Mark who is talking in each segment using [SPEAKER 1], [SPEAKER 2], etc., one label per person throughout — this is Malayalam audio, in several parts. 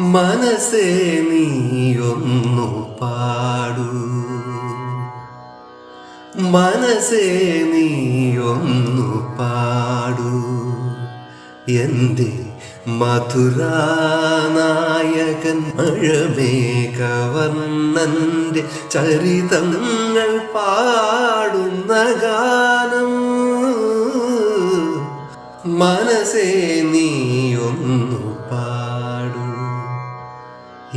[SPEAKER 1] മനസ്സേ നീയൊന്നു പാടൂ. മനസ്സേ നീയൊന്നു പാടൂ. എന്റെ മധുരാനായകൻ കവർന്നന്റെ ചരിതങ്ങൾ പാടുന്ന ഗാനം. മനസ്സേ നീയൊന്നു പാടൂ.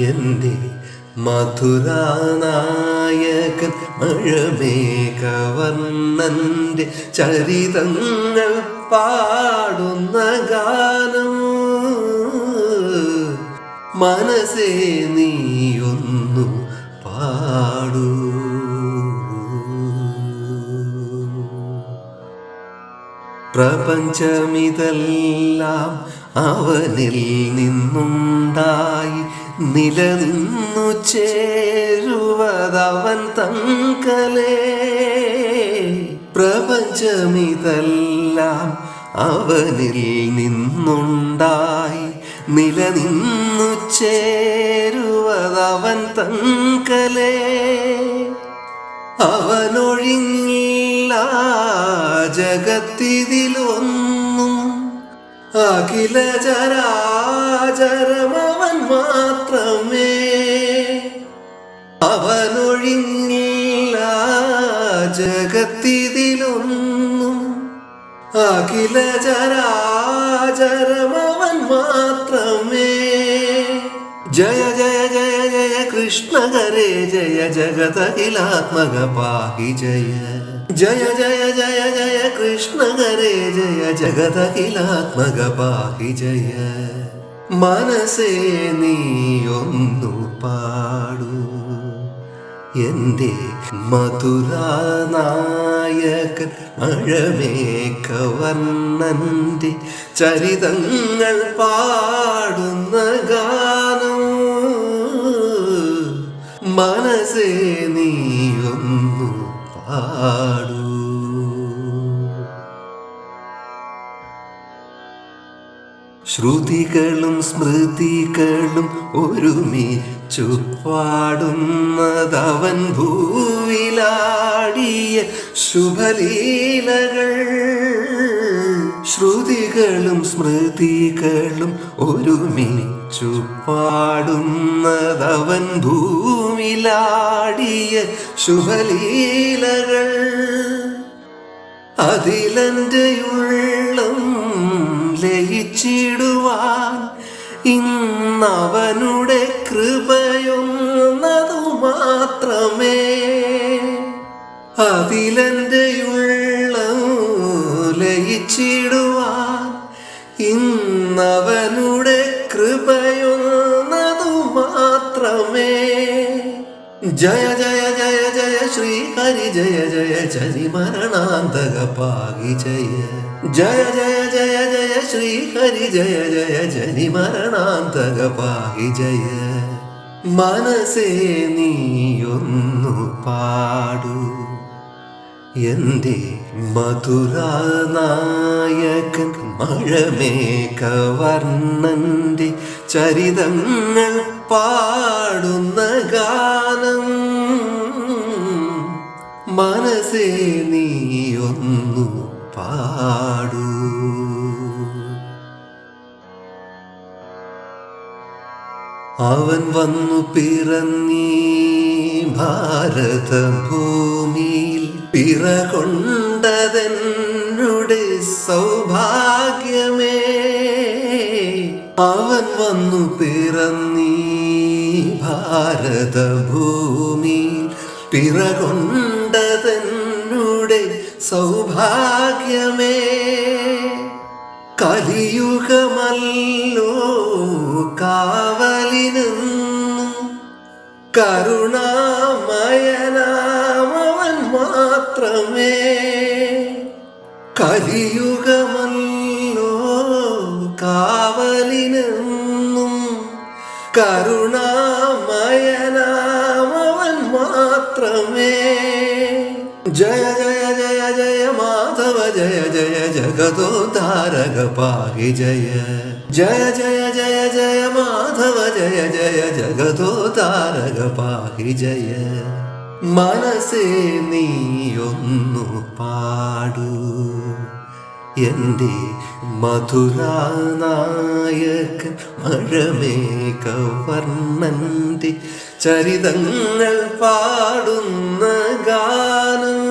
[SPEAKER 1] എന്റെ മധുരാനായകൻ കവർന്നന്റെ ചരിതങ്ങൾ പാടുന്ന ഗാനം. മനസ്സേ നീയൊന്നു പാടൂ. പ്രപഞ്ചമിതെല്ലാം അവനിൽ നിന്നുണ്ടായി. നിലനിന്നു ചേരുവതവൻ തങ്കലേ. പ്രപഞ്ചമിതെല്ലാം അവനിൽ നിന്നുണ്ടായി. നിലനിന്നു ചേരുവതവൻ തങ്കലേ. അവനൊഴിഞ്ഞില്ല ജഗത്തിതിലൊന്നും. അഖില ചരാചരമവൻ മാത്രമേ. അവനൊഴിഞ്ഞില്ല ജഗത്തിതിലൊന്നും അഖില ചരാചരമവൻ മാത്രമേ ജയ ജയ ജയ ജയ കൃഷ്ണ ഹരേ ജയ ജഗതകിലാത്മക പാഹി ജയ ജയ ജയ ജയ ജയ കൃഷ്ണ ഹരേ ജയ ജഗതകിലാത്മക പാഹി ജയ മനസ്സേ നീയൊന്നു പാടൂ എന്റെ മധുരാനായകൻ മഴമേഘവർണന്റെ ചരിതങ്ങൾ പാടുന്ന ഗാനം. മനസ്സേ നീയൊന്നു പാടൂ. ശ്രുതികളും സ്മൃതികളും ഒരുമിച്ചു പാടുന്നതവൻ ഭൂവിലാടിയ ശുഭലീലകൾ. ശ്രുതികളും സ്മൃതികളും ഒരുമിച്ചു പാടുന്നതവൻ ഭൂമിലാടിയ ശുഭലീലകൾ. അതിലെന്റെ ഉള്ളം ലയിച്ചിടുവാൻ ഇന്നവനുടെ കൃപയൊന്നതു മാത്രമേ അതിലെന്റെ ഉള്ളം ലയിച്ചിടുവാൻ ഇന്നവനുടെ കൃപയൊന്നതു മാത്രമേ ജയ ജയ ജയ ജയ ശ്രീ ഹരി ജയ ജയ ചരി മരണാന്തക പാകി ജയ. ജയ ജയ ജയ ജയ ശ്രീ ഹരി ജയ ജയ ചരി മരണാന്തക പാകി ജയ. മനസ്സേ നീയൊന്നു പാടൂ. എന്റെ മധുരാനായകൻ മഴമേഘവർണന്റെ ചരിതങ്ങൾ പാടുന്ന ഗാനം. മനസ്സേ നീയൊന്നു പാടൂ. അവൻ വന്നു പിറന്നീ ഭാരതഭൂമിയിൽ. പിറകൊണ്ടതെന്നുടെ സൗഭാഗ്യമേ. അവൻ വന്നു പിറന്നീ ഭാരതഭൂമിയിൽ. പിറകൊണ്ടതെന്നുടെ സൗഭാഗ്യമേ. കലിയുഗമല്ലോ കാവലിനെന്നും കരുണാമയനാമവൻ മാത്രമേ. കലിയുഗമല്ലോ എന്നും കരുണാമയനാമവൻ മാത്രമേ. ജയ ജയ ജയ ജയ മാധവ ജയ ജയ ജഗതോ താരക പാഹി ജയ. ജയ ജയ ജയ മാധവ ജയ ജയ ജഗതോ താരക പാഹി ജയ. മനസ്സേ നീയൊന്നു പാടൂ. എന്റെ മധുരാനായകൻ മഴമേഘവർണന്റെ ചരിതങ്ങൾ പാടുന്ന ഗാനം.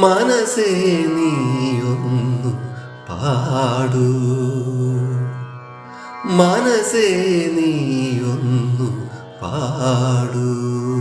[SPEAKER 1] മനസ്സേ നീയൊന്നു പാടൂ. മനസ്സേ നീയൊന്നു പാടൂ.